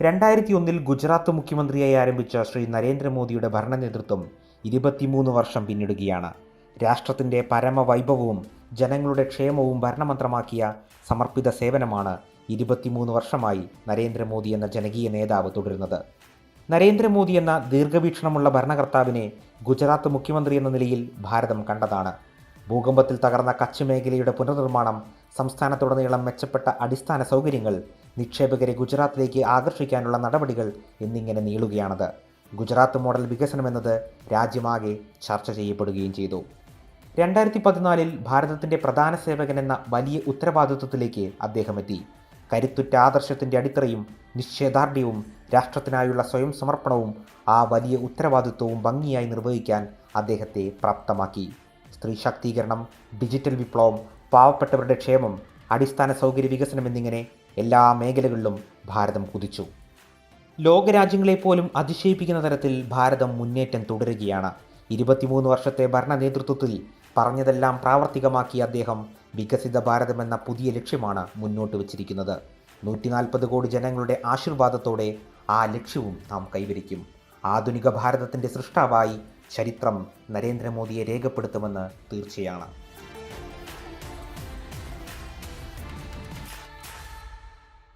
രണ്ടായിരത്തി ഒന്നിൽ ഗുജറാത്ത് മുഖ്യമന്ത്രിയായി ആരംഭിച്ച ശ്രീ നരേന്ദ്രമോദിയുടെ ഭരണ നേതൃത്വം ഇരുപത്തിമൂന്ന് വർഷം പിന്നിടുകയാണ്. രാഷ്ട്രത്തിന്റെ പരമവൈഭവവും ജനങ്ങളുടെ ക്ഷേമവും ഭരണമന്ത്രമാക്കിയ സമർപ്പിത സേവനമാണ് ഇരുപത്തിമൂന്ന് വർഷമായി നരേന്ദ്രമോദി എന്ന ജനകീയ നേതാവ് തുടരുന്നത്. നരേന്ദ്രമോദി എന്ന ദീർഘവീക്ഷണമുള്ള ഭരണകർത്താവിനെ ഗുജറാത്ത് മുഖ്യമന്ത്രി എന്ന നിലയിൽ ഭാരതം കണ്ടതാണ്. ഭൂകമ്പത്തിൽ തകർന്ന കച്ച് മേഖലയുടെ പുനർനിർമ്മാണം സംസ്ഥാനത്തുടനീളം മെച്ചപ്പെട്ട അടിസ്ഥാന സൗകര്യങ്ങൾ നിക്ഷേപകരെ ഗുജറാത്തിലേക്ക് ആകർഷിക്കാനുള്ള നടപടികൾ എന്നിങ്ങനെ നീളുകയാണത്. ഗുജറാത്ത് മോഡൽ വികസനമെന്നത് രാജ്യമാകെ ചർച്ച ചെയ്യപ്പെടുകയും ചെയ്തു. രണ്ടായിരത്തി പതിനാലിൽ ഭാരതത്തിന്റെ പ്രധാന സേവകൻ എന്ന വലിയ ഉത്തരവാദിത്വത്തിലേക്ക് അദ്ദേഹം എത്തി. കരുത്തുറ്റ ആദർശത്തിന്റെ അടിത്തറയും നിശ്ചയദാർഢ്യവും രാഷ്ട്രത്തിനായുള്ള സ്വയം സമർപ്പണവും ആ വലിയ ഉത്തരവാദിത്വവും ഭംഗിയായി നിർവഹിക്കാൻ അദ്ദേഹത്തെ പ്രാപ്തമാക്കി. സ്ത്രീ ശാക്തീകരണം ഡിജിറ്റൽ വിപ്ലവം പാവപ്പെട്ടവരുടെ ക്ഷേമം അടിസ്ഥാന സൗകര്യ വികസനം എന്നിങ്ങനെ എല്ലാ മേഖലകളിലും ഭാരതം കുതിച്ചു. ലോകരാജ്യങ്ങളെപ്പോലും അതിശയിപ്പിക്കുന്ന തരത്തിൽ ഭാരതം മുന്നേറ്റം തുടരുകയാണ്. ഇരുപത്തിമൂന്ന് വർഷത്തെ ഭരണ നേതൃത്വത്തിൽ പറഞ്ഞതെല്ലാം പ്രാവർത്തികമാക്കിയ അദ്ദേഹം വികസിത ഭാരതം എന്ന പുതിയ ലക്ഷ്യമാണ് മുന്നോട്ട് വച്ചിരിക്കുന്നത്. നൂറ്റി നാൽപ്പത് കോടി ജനങ്ങളുടെ ആശീർവാദത്തോടെ ആ ലക്ഷ്യവും നാം കൈവരിക്കും. ആധുനിക ഭാരതത്തിന്റെ സൃഷ്ടാവായി ചരിത്രം നരേന്ദ്രമോദിയെ രേഖപ്പെടുത്തുമെന്ന് തീർച്ചയാണ്.